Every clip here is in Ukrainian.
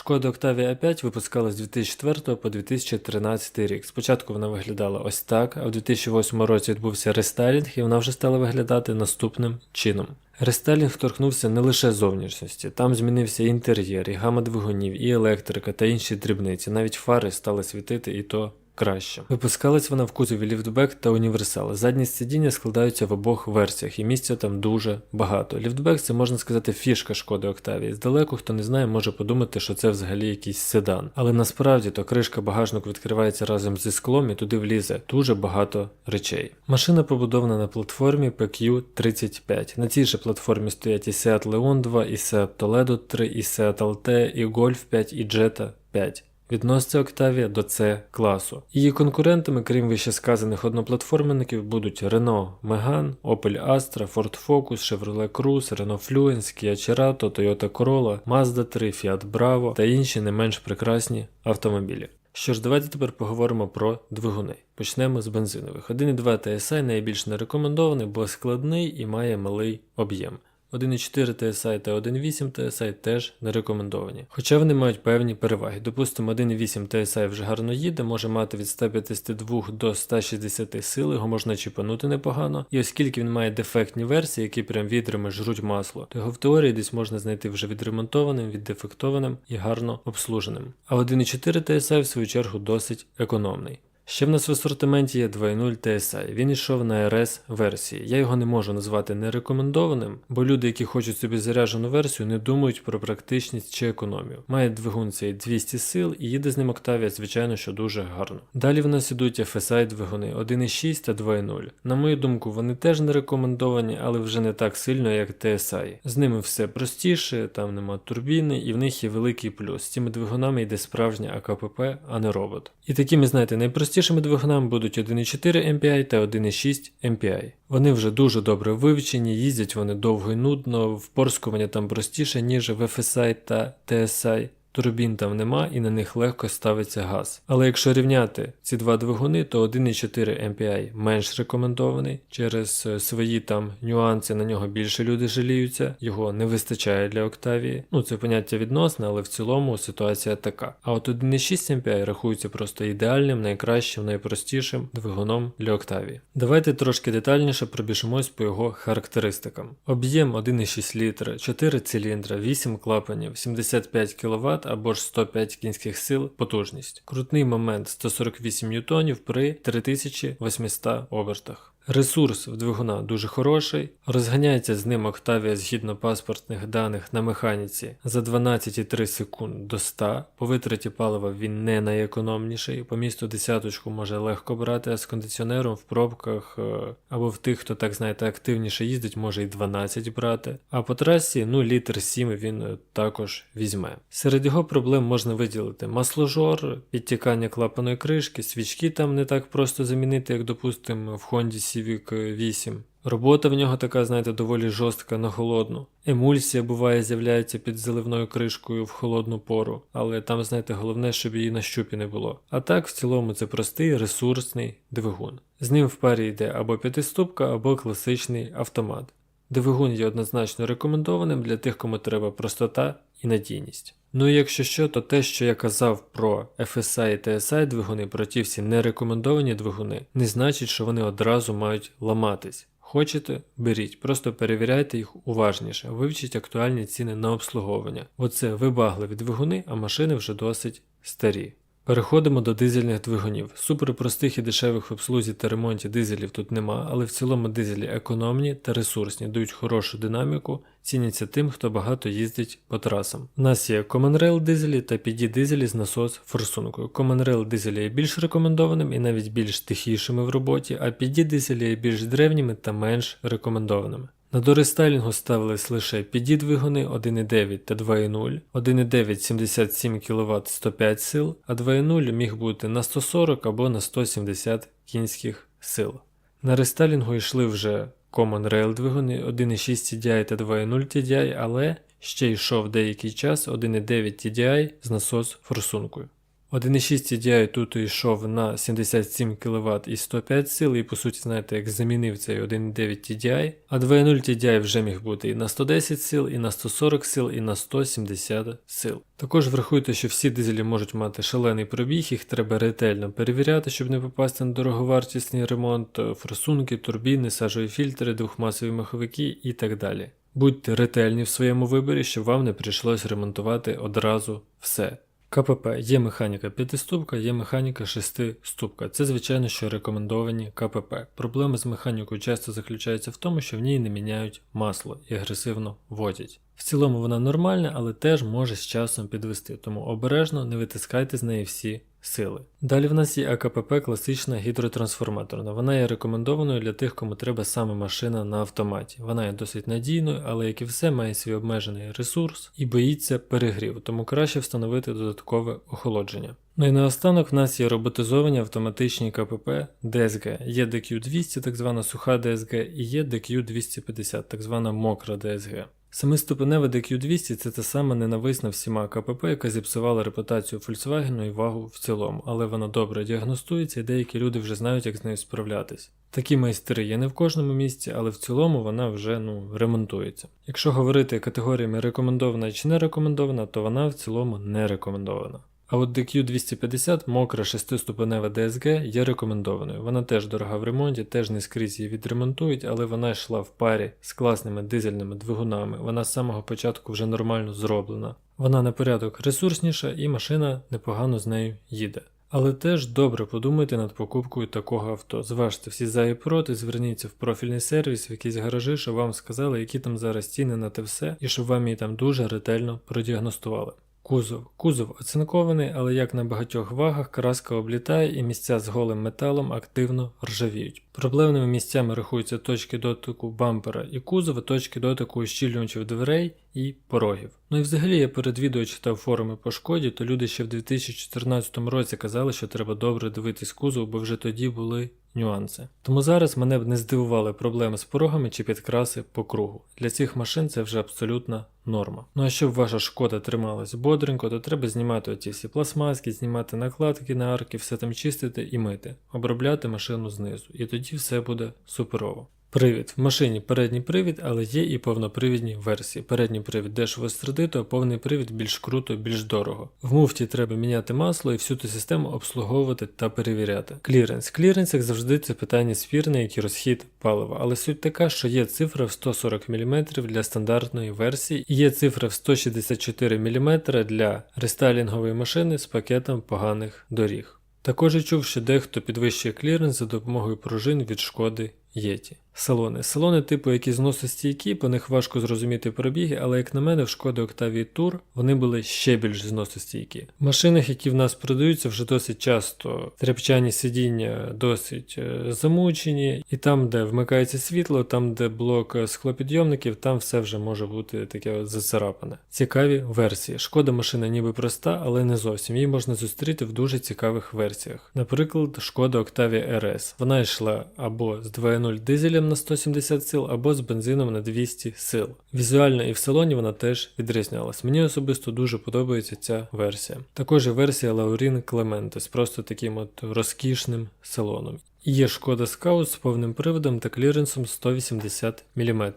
Шкода Octavia A5 випускалась з 2004 по 2013 рік. Спочатку вона виглядала ось так, а в 2008 році відбувся рестайлінг і вона вже стала виглядати наступним чином. Рестайлінг торкнувся не лише зовнішності, там змінився і інтер'єр, і гама двигунів, і електрика та інші дрібниці. Навіть фари стали світити і то краще. Випускалась вона в кузові ліфтбек та універсал. Задні сидіння складаються в обох версіях, і місця там дуже багато. Ліфтбек це можна сказати фішка шкоди Октавії. Здалеку, хто не знає, може подумати, що це взагалі якийсь седан. Але насправді то кришка багажнику відкривається разом зі склом і туди влізе дуже багато речей. Машина побудована на платформі PQ35. На цій же платформі стоять і Seat Leon 2, і Seat Toledo 3, і Seat Altea, і Golf 5, і Jetta 5. Відноситься Octavia до C класу. Її конкурентами, крім вищесказаних одноплатформенників, будуть Renault Megane, Opel Astra, Ford Focus, Chevrolet Cruze, Renault Fluence, Kia Cerato, Toyota Corolla, Mazda 3, Fiat Bravo та інші не менш прекрасні автомобілі. Що ж, давайте тепер поговоримо про двигуни. Почнемо з бензинових. 1.2 TSI найбільш не рекомендований, бо складний і має малий об'єм. 1.4 TSI та 1.8 TSI теж не рекомендовані. Хоча вони мають певні переваги. Допустимо, 1.8 TSI вже гарно їде, може мати від 152 до 160 сил, його можна чіпанути непогано. І оскільки він має дефектні версії, які прям відрами жруть масло, то його в теорії десь можна знайти вже відремонтованим, віддефектованим і гарно обслуженим. А 1.4 TSI в свою чергу досить економний. Ще в нас в асортименті є 2.0 TSI. Він йшов на RS версії. Я його не можу назвати нерекомендованим, бо люди, які хочуть собі заряджену версію, не думають про практичність чи економію. Має двигун цей 200 сил і їде з ним Octavia, звичайно, що дуже гарно. Далі в нас ідуть FSI двигуни 1.6 та 2.0. На мою думку, вони теж не рекомендовані, але вже не так сильно, як TSI. З ними все простіше, там нема турбіни, і в них є великий плюс. З цими двигунами йде справжня АКПП, а не робот. І такими, знаєте, найпростішими двигунами будуть 1.4 MPI та 1.6 MPI. Вони вже дуже добре вивчені, їздять вони довго і нудно, впорскування там простіше, ніж в FSI та TSI. Турбін там нема і на них легко ставиться газ. Але якщо рівняти ці два двигуни, то 1.4 MPI менш рекомендований. Через е, свої там нюанси на нього більше люди жаліються, його не вистачає для Octavia. Ну це поняття відносне, але в цілому ситуація така. А от 1.6 MPI рахується просто ідеальним, найкращим, найпростішим двигуном для Octavia. Давайте трошки детальніше пробіжимось по його характеристикам. Об'єм 1,6 літра, 4 циліндра, 8 клапанів, 75 кВт або ж 105 кінських сил потужність. Крутний момент 148 ньютонів при 3800 обертах. Ресурс в двигуна дуже хороший, розганяється з ним Octavia згідно паспортних даних на механіці за 12,3 секунд до 100. По витраті палива він не найекономніший, по місту десяточку може легко брати, а з кондиціонером в пробках е, або в тих, хто так знаєте активніше їздить, може і 12 брати. А по трасі ну літр 7 він е, також візьме. Серед його проблем можна виділити масложор, підтікання клапаної кришки, свічки там не так просто замінити, як допустимо в Honda Civic 8. Робота в нього така, знаєте, доволі жорстка на холодну. Емульсія буває з'являється під заливною кришкою в холодну пору, але там, знаєте, головне, щоб її на щупі не було. А так, в цілому, це простий ресурсний двигун. З ним в парі йде або п'ятиступка, або класичний автомат. Двигун є однозначно рекомендованим для тих, кому треба простота і надійність. Ну і якщо що, то те, що я казав про FSI і TSI двигуни, про ті всі нерекомендовані двигуни, не значить, що вони одразу мають ламатись. Хочете, беріть, просто перевіряйте їх уважніше, вивчіть актуальні ціни на обслуговування. Оце вибагливі двигуни, а машини вже досить старі. Переходимо до дизельних двигунів. Супер простих і дешевих в обслузі та ремонті дизелів тут нема, але в цілому дизелі економні та ресурсні, дають хорошу динаміку, ціняться тим, хто багато їздить по трасам. У нас є Common Rail дизелі та PD дизелі з насос форсункою. Common Rail дизелі є більш рекомендованим і навіть більш тихішими в роботі, а PD дизелі є більш древніми та менш рекомендованими. На дорестайлінгу ставились лише PD двигуни 1.9 та 2.0, 1.9 77 кВт 105 сил, а 2.0 міг бути на 140 або на 170 кінських сил. На рестайлінгу йшли вже Common Rail двигуни 1.6 TDI та 2.0 TDI, але ще йшов деякий час 1.9 TDI з насос форсункою. 1.6 TDI тут йшов на 77 кВт і 105 сил, і по суті, знаєте, як замінив цей 1.9 TDI, а 2.0 TDI вже міг бути і на 110 сил, і на 140 сил, і на 170 сил. Також врахуйте, що всі дизелі можуть мати шалений пробіг, їх треба ретельно перевіряти, щоб не попасти на дороговартісний ремонт, форсунки, турбіни, сажові фільтри, двохмасові маховики і так далі. Будьте ретельні в своєму виборі, щоб вам не прийшлось ремонтувати одразу все. КПП є механіка 5-ступка, є механіка 6-ступка. Це, звичайно, що рекомендовані КПП. Проблема з механікою часто заключається в тому, що в ній не міняють масло і агресивно водять. В цілому вона нормальна, але теж може з часом підвести, тому обережно не витискайте з неї всі сили. Далі в нас є АКПП класична гідротрансформаторна. Вона є рекомендованою для тих, кому треба саме машина на автоматі. Вона є досить надійною, але як і все, має свій обмежений ресурс і боїться перегріву, тому краще встановити додаткове охолодження. Ну і наостанок в нас є роботизовані автоматичні КПП DSG. Є DQ200, так звана суха DSG, і є DQ250, так звана мокра DSG. Семиступеневе DQ200 це та сама ненависна всіма КПП, яка зіпсувала репутацію Volkswagen і вагу в цілому, але вона добре діагностується і деякі люди вже знають, як з нею справлятись. Такі майстри є не в кожному місці, але в цілому вона вже ну, ремонтується. Якщо говорити категоріями рекомендована чи не рекомендована, то вона в цілому не рекомендована. А от DQ250 мокра 6-ступенева DSG є рекомендованою. Вона теж дорога в ремонті, теж не скрізь її відремонтують, але вона йшла в парі з класними дизельними двигунами. Вона з самого початку вже нормально зроблена. Вона на порядок ресурсніша і машина непогано з нею їде. Але теж добре подумайте над покупкою такого авто. Зважте всі за і проти, зверніться в профільний сервіс, в якісь гаражі, щоб вам сказали, які там зараз ціни на те все, і щоб вам її там дуже ретельно продіагностували. Кузов. Кузов оцинкований, але як на багатьох вагах, краска облітає і місця з голим металом активно ржавіють. Проблемними місцями рахуються точки дотику бампера і кузова, точки дотику ущільнювачів дверей і порогів. Ну і взагалі я перед відео читав форуми по шкоді, то люди ще в 2014 році казали, що треба добре дивитись кузов, бо вже тоді були нюанси. Тому зараз мене б не здивували проблеми з порогами чи підкраси по кругу. Для цих машин це вже абсолютна норма. Ну а щоб ваша шкода трималась бодренько, то треба знімати оці всі пластмаски, знімати накладки на арки, все там чистити і мити, обробляти машину знизу. І тоді все буде суперово. Привід. В машині передній привід, але є і повнопривідні версії. Передній привід дешево сердито, а повний привід більш круто, більш дорого. В муфті треба міняти масло і всю ту систему обслуговувати та перевіряти. Кліренс. Кліренс, як завжди, це питання спірне, як і розхід палива. Але суть така, що є цифра в 140 мм для стандартної версії, і є цифра в 164 мм для рестайлінгової машини з пакетом поганих доріг. Також я чув, що дехто підвищує кліренс за допомогою пружин від шкоди Єті. Салони. Салони, типу, які зносостійкі, по них важко зрозуміти пробіги, але як на мене, в шкоди Octavia Tour вони були ще більш зносостійкі. В машинах, які в нас продаються, вже досить часто тряпчані сидіння досить е, замучені, і там, де вмикається світло, там, де блок склопідйомників, там все вже може бути таке зацарапане. Цікаві версії. Шкода машина ніби проста, але не зовсім. Її можна зустріти в дуже цікавих версіях. Наприклад, шкода Octavia RS. Вона йшла або з 2.0 дизелем на 170 сил або з бензином на 200 сил. Візуально і в салоні вона теж відрізнялась. Мені особисто дуже подобається ця версія. Також і версія Laurin Clemente з просто таким от розкішним салоном. Є шкода Scout з повним приводом та кліренсом 180 мм.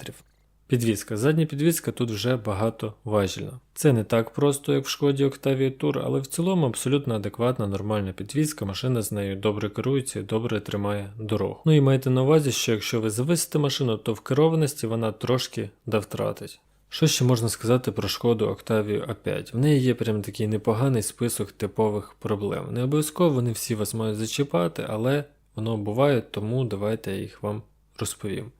Підвізка. Задня підвізка тут вже багато важільна. Це не так просто, як в шкоді Octavia Tour, але в цілому абсолютно адекватна нормальна підвізка, машина з нею добре керується і добре тримає дорогу. Ну і майте на увазі, що якщо ви зависите машину, то в керованості вона трошки да втратить. Що ще можна сказати про шкоду Octavia A5? В неї є прям такий непоганий список типових проблем. Не обов'язково вони всі вас мають зачіпати, але воно буває, тому давайте я їх вам розповім.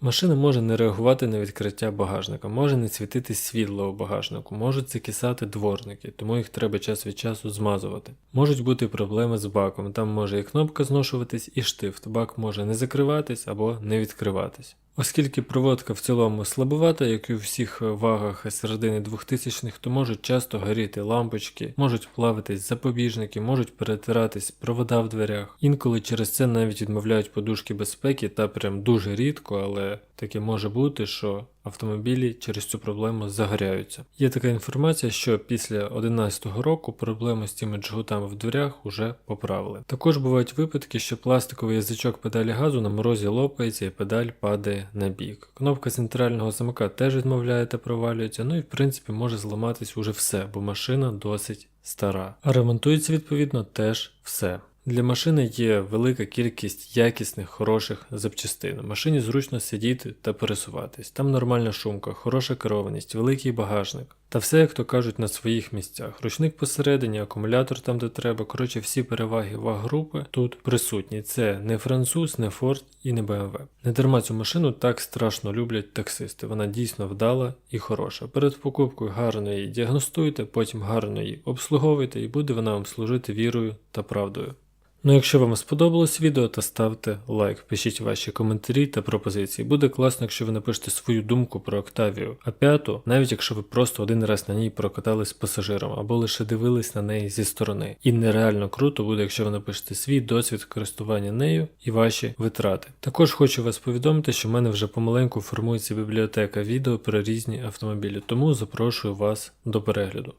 Машина може не реагувати на відкриття багажника, може не світити світло у багажнику, можуть закисати дворники, тому їх треба час від часу змазувати. Можуть бути проблеми з баком, там може і кнопка зношуватись, і штифт. Бак може не закриватись або не відкриватись. Оскільки проводка в цілому слабувата, як і у всіх вагах середини 2000-х, то можуть часто горіти лампочки, можуть плавитись запобіжники, можуть перетиратись провода в дверях. Інколи через це навіть відмовляють подушки безпеки та прям дуже рідко, але таке може бути, що автомобілі через цю проблему загоряються. Є така інформація, що після 2011 року проблему з цими джгутами в дверях уже поправили. Також бувають випадки, що пластиковий язичок педалі газу на морозі лопається і педаль падає на бік. Кнопка центрального замка теж відмовляє та провалюється, ну і в принципі може зламатись уже все, бо машина досить стара. А ремонтується відповідно теж все. Для машини є велика кількість якісних, хороших запчастин. Машині зручно сидіти та пересуватись. Там нормальна шумка, хороша керованість, великий багажник. Та все, як то кажуть, на своїх місцях. Ручник посередині, акумулятор там, де треба. Коротше, всі переваги ваг-групи тут присутні. Це не француз, не Ford і не BMW. Не дарма цю машину так страшно люблять таксисти. Вона дійсно вдала і хороша. Перед покупкою гарно її діагностуйте, потім гарно її обслуговуйте і буде вона вам служити вірою та правдою. Ну, якщо вам сподобалось відео, то ставте лайк, пишіть ваші коментарі та пропозиції. Буде класно, якщо ви напишете свою думку про Octavia А5, навіть якщо ви просто один раз на ній прокатались пасажиром або лише дивились на неї зі сторони. І нереально круто буде, якщо ви напишете свій досвід користування нею і ваші витрати. Також хочу вас повідомити, що в мене вже помаленьку формується бібліотека відео про різні автомобілі, тому запрошую вас до перегляду.